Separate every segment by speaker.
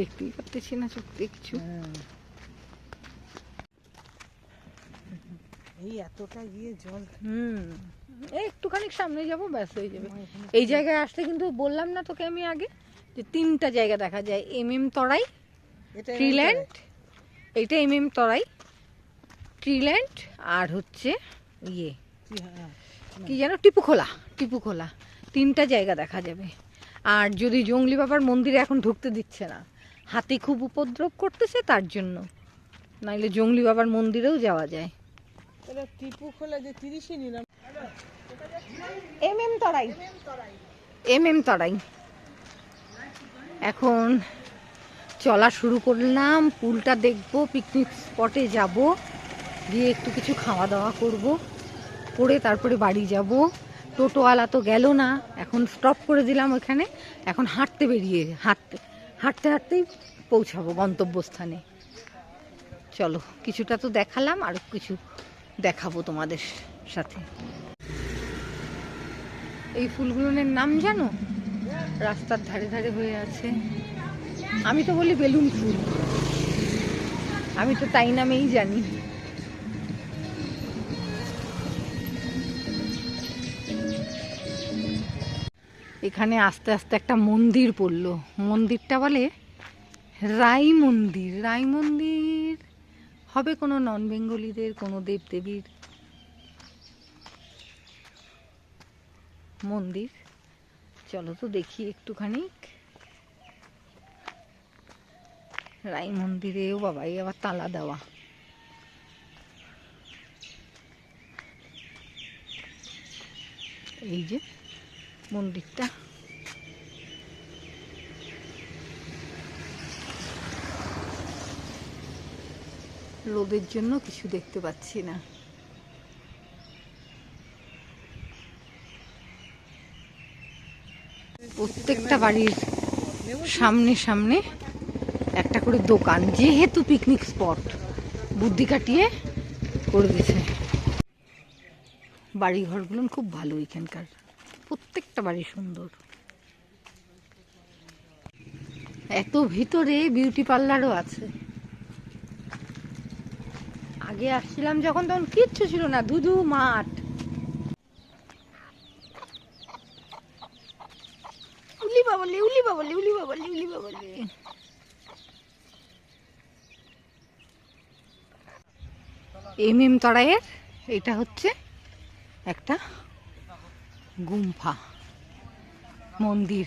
Speaker 1: দেখতেই
Speaker 2: পারতেছি না চোখ দেখছ?
Speaker 1: এই এতটা গিয়ে জল
Speaker 2: হুম। এই একটুখানি সামনে যাব ব্যাস হয়ে যাবে। এই জায়গায় আসলে কিন্তু বললাম না তোকে আমি আগে যে তিনটা জায়গা দেখা যায় এম এম তরাই ট্রিল্যান্ড এইটা এম এম তরাই ট্রিল্যান্ড আর হচ্ছে ইয়ে
Speaker 1: হ্যাঁ
Speaker 2: কি যেন টিপুখোলা টিপুখোলা তিনটা জায়গা দেখা যাবে। আর যদি জঙ্গলি বাবার মন্দিরে এখন ঢুকতে দিচ্ছে না হাতি খুব উপদ্রব করতেছে তার জন্য। নাইলে জঙ্গলি বাবার মন্দিরেও যাওয়া যায়।
Speaker 1: টিপু খোলা যে তিরিশে নিলাম।
Speaker 2: এম এম তরাই। এম এম তরাই। এখন চলা শুরু করলাম পুলটা দেখব পিকনিক স্পটে যাব গিয়ে একটু কিছু খাওয়া দাওয়া করব করে তারপরে বাড়ি যাব। টোটোওয়ালা তো গেল না এখন স্টপ করে দিলাম ওখানে। এখন হাঁটতে বেরিয়ে হাঁটতে হাঁটতে হাঁটতেই পৌঁছাবো গন্তব্যস্থানে। চলো, কিছুটা তো দেখালাম, আর কিছু দেখাবো তোমাদের সাথে। এই ফুলগুলোর নাম জানো? রাস্তার ধারে ধারে হয়ে আছে। আমি তো বলি বেলুন ফুল। আমি তো তাই নামেই জানি। এখানে আস্তে আস্তে একটা মন্দির পড়ল। মন্দিরটা বলে রাই মন্দির। রাই মন্দির হবে কোনো নন বেঙ্গলিদের কোনো দেবদেবীর মন্দির। চলো তো দেখি একটুখানি। রাই মন্দিরেও বাবা এই আবার তালা দেওয়া। এই যে মন্দিরটা। রোদের জন্য কিছু দেখতে পাচ্ছি না। প্রত্যেকটা বাড়ির সামনে সামনে একটা করে দোকান, যেহেতু পিকনিক স্পট বুদ্ধি কাটিয়ে করে দিয়েছে। বাড়ি ঘরগুলো খুব ভালো এখানকার। প্রত্যেকটা বাড়ি সুন্দর। এত ভিতরে বিউটি পার্লারও আছে। আগে আসছিলাম যখন, তখন কিচ্ছু ছিল না, ধুধু মাঠ। উলি বাবলি উলি বাবলি উলি বাবলি উলি বাবলি। এম এম তরাইয়ের, এটা হচ্ছে একটা গুম্ফা মন্দির.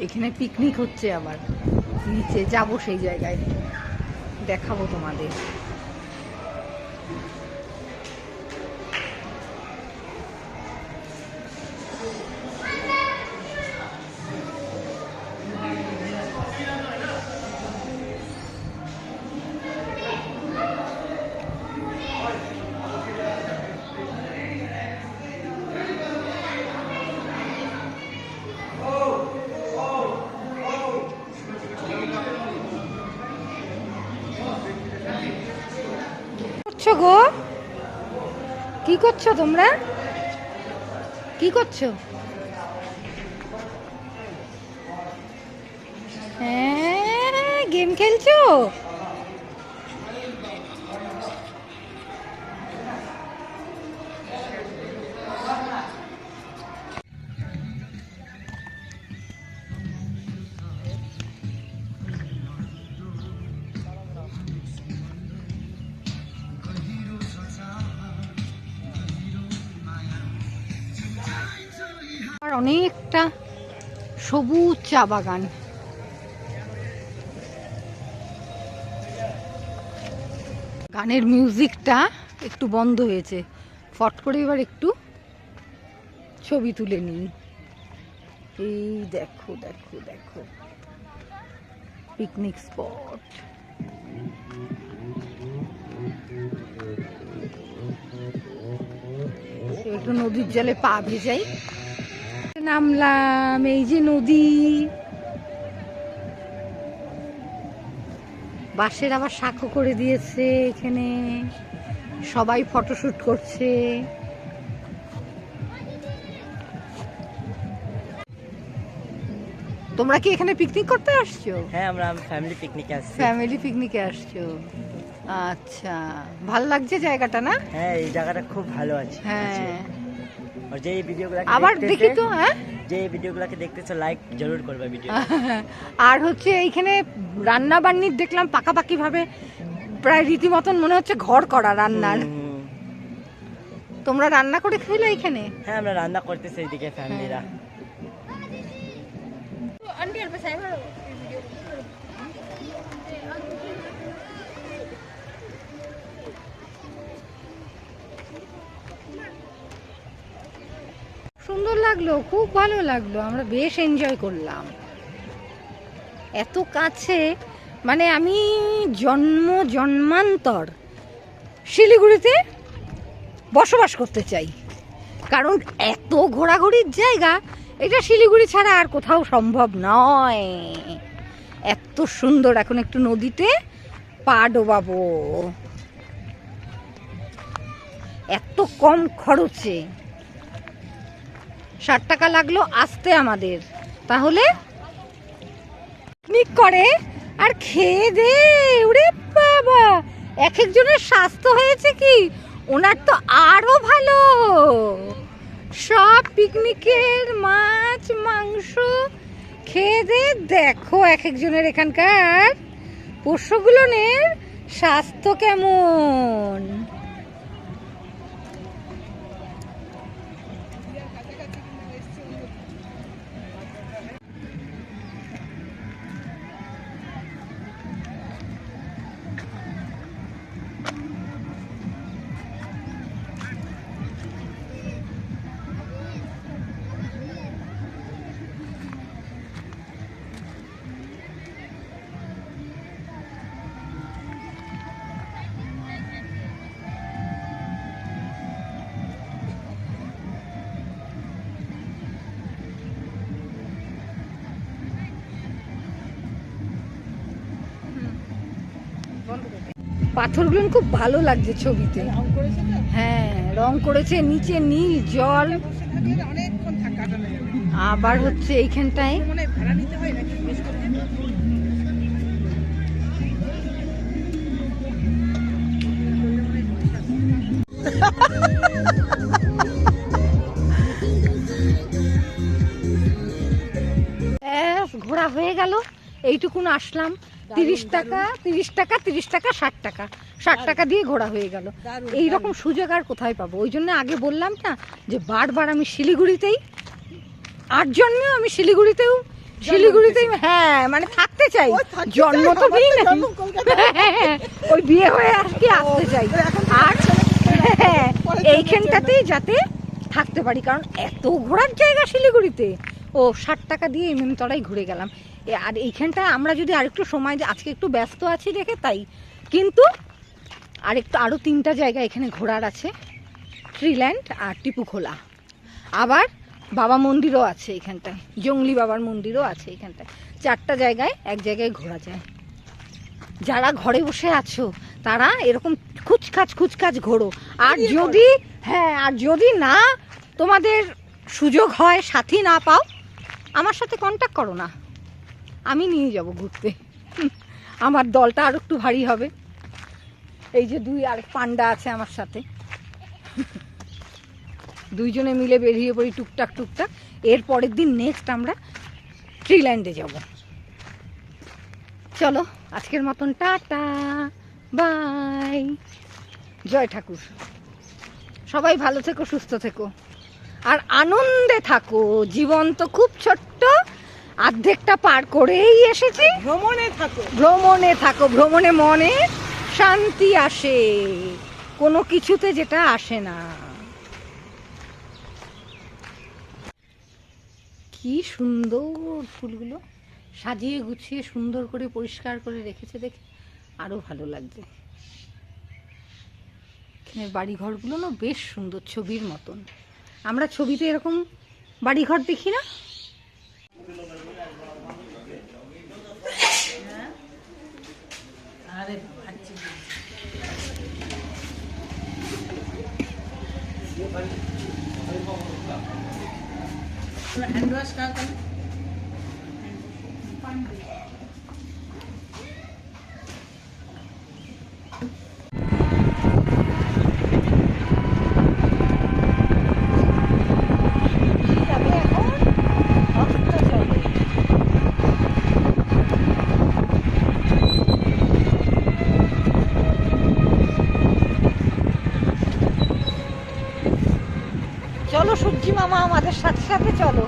Speaker 2: এখানে পিকনিক হচ্ছে আবার। নিচে যাব সেই জায়গায়। দেখাবো তোমাদের। কি করছ তোমরা? কি করছ? হ্যাঁ গেম খেলছো? আর অনেকটা সবুজ চা বাগান। গানের মিউজিকটা একটু বন্ধ হয়েছে। ফট করে এবার একটু ছবি তুলে নিই। এই দেখো দেখো দেখো। পিকনিক স্পট একটু নদীর জলে পা ভেজাই। নামলাম এই যে নদী। বাঁশের আবার সাঁকো করে দিয়েছে এখানে। সবাই ফটোশুট করছে। তোমরা কি এখানে পিকনিক করতে আসছো?
Speaker 3: হ্যাঁ আমরা ফ্যামিলি পিকনিকে আসছি।
Speaker 2: ফ্যামিলি পিকনিকে আসছো। আচ্ছা ভালো লাগছে জায়গাটা না?
Speaker 3: হ্যাঁ এই জায়গাটা খুব ভালো আছে।
Speaker 2: হ্যাঁ।
Speaker 3: আর যে ভিডিওগুলো
Speaker 2: আবার দেখি তো হ্যাঁ?
Speaker 3: যে এই ভিডিওগুলোকে দেখতেছো লাইক জরুর করবে ভিডিও
Speaker 2: আর হচ্ছে এইখানে রান্না বান্নির দেখলাম পাকাপাকি ভাবে প্রায় রীতিমতন মনে হচ্ছে ঘর করা রান্নার। তোমরা রান্না করে খেলে এখানে?
Speaker 3: হ্যাঁ আমরা রান্না করতেছি এইদিকে ফ্যামিলিরা।
Speaker 2: সুন্দর লাগল, খুব ভালো লাগল, আমরা বেশ এনজয় করলাম। এত কাছে মানে আমি জন্ম, জন্মান্তর শিলিগুড়িতে বসবাস করতে চাই। কারণ এত ঘোরাঘুরির জায়গা, এটা শিলিগুড়ি ছাড়া আর কোথাও সম্ভব নয়। এত সুন্দর, এখন একটু নদীতে পা ডোবাবো। এত কম খরচে ষাট টাকা লাগল, আসতে আমাদের। তাহলে পিকনিক করে আর খেয়ে দে। ওরে বাবা, এক একজনের স্বাস্থ্য হয়েছে কি? ওনার তো আরও ভালো। সব পিকনিকের মাছ, মাংস খেয়ে দে। দেখো এক একজনের এখানকার পোষ্যগুলোনের স্বাস্থ্য কেমন। পাথরগুলো খুব ভালো লাগছে ছবিতে। হ্যাঁ রং করেছে নিচে নীল, জল। আবার হচ্ছে এইখানটায়। ঘোরা হয়ে গেল। এইটুকুন আসলাম। তিরিশ টাকা তিরিশ টাকা তিরিশ টাকা ষাট টাকা। ষাট টাকা দিয়ে ঘোরা হয়ে গেল। এই রকম সুযোগ আর কোথায় পাবো? ওই জন্য আগে বললাম না যে বারবার আমি শিলিগুড়িতেই আট জন্মেও আমি শিলিগুড়িতেও শিলিগুড়িতেই হ্যাঁ মানে থাকতে চাই। জন্ম তো
Speaker 1: কলকাতায়।
Speaker 2: ওই বিয়ে হয়ে আর কি আসতে চাই। আর হ্যাঁ, এইখানটাতেই যাতে থাকতে পারি কারণ এত ঘোরার জায়গা শিলিগুড়িতে। ও ষাট টাকা দিয়ে এমএম তলায় ঘুরে গেলাম। আর এইখানটা আমরা যদি আরেকটু সময় দিই- আজকে একটু ব্যস্ত আছি দেখে তাই। কিন্তু আরেকটু আরও তিনটা জায়গা এখানে ঘোরার আছে। ট্রিল্যান্ড আর টিপু খোলা। আবার বাবা মন্দিরও আছে এখানটায়। জঙ্গলি বাবার মন্দিরও আছে এখানটায়। চারটা জায়গায় এক জায়গায় ঘোরা যায়। যারা ঘরে বসে আছো তারা এরকম খুচখাচ খুচখাচ ঘোরো। আর যদি হ্যাঁ আর যদি না তোমাদের সুযোগ হয় সাথী না পাও আমার সাথে কন্ট্যাক্ট করো না। আমি নিয়ে যাব ঘুরতে। আমার দলটা আর একটু ভারী হবে। এই যে দুই আর পান্ডা আছে আমার সাথে। দুইজনে মিলে বেরিয়ে পড়ি টুকটাক টুকটাক। এর পরের দিন নেক্সট আমরা ট্রিল্যান্ডে যাব। চলো, আজকের মতন টাটা বাই জয় ঠাকুর। সবাই ভালো থেকো, সুস্থ থেকো। আর আনন্দে থাকো। জীবন তো খুব ছোট্ট। অর্ধেকটা পার করেই এসেছি।
Speaker 1: ভ্রমণে থাকো।
Speaker 2: ভ্রমণে থাকো ভ্রমণে মনে শান্তি আসে। কোনো কিছুতে যেটা আসে না। কি সুন্দর ফুলগুলো। সাজিয়ে গুছিয়ে সুন্দর করে পরিষ্কার করে রেখেছে দেখে আরও ভালো লাগছে। এখানের বাড়িঘরগুলো না বেশ সুন্দর ছবির মতন। আমরা ছবিতে এরকম বাড়িঘর দেখি না? Jahre aktiv sind. Anders মামা আমাদের সাথে সাথে চলো।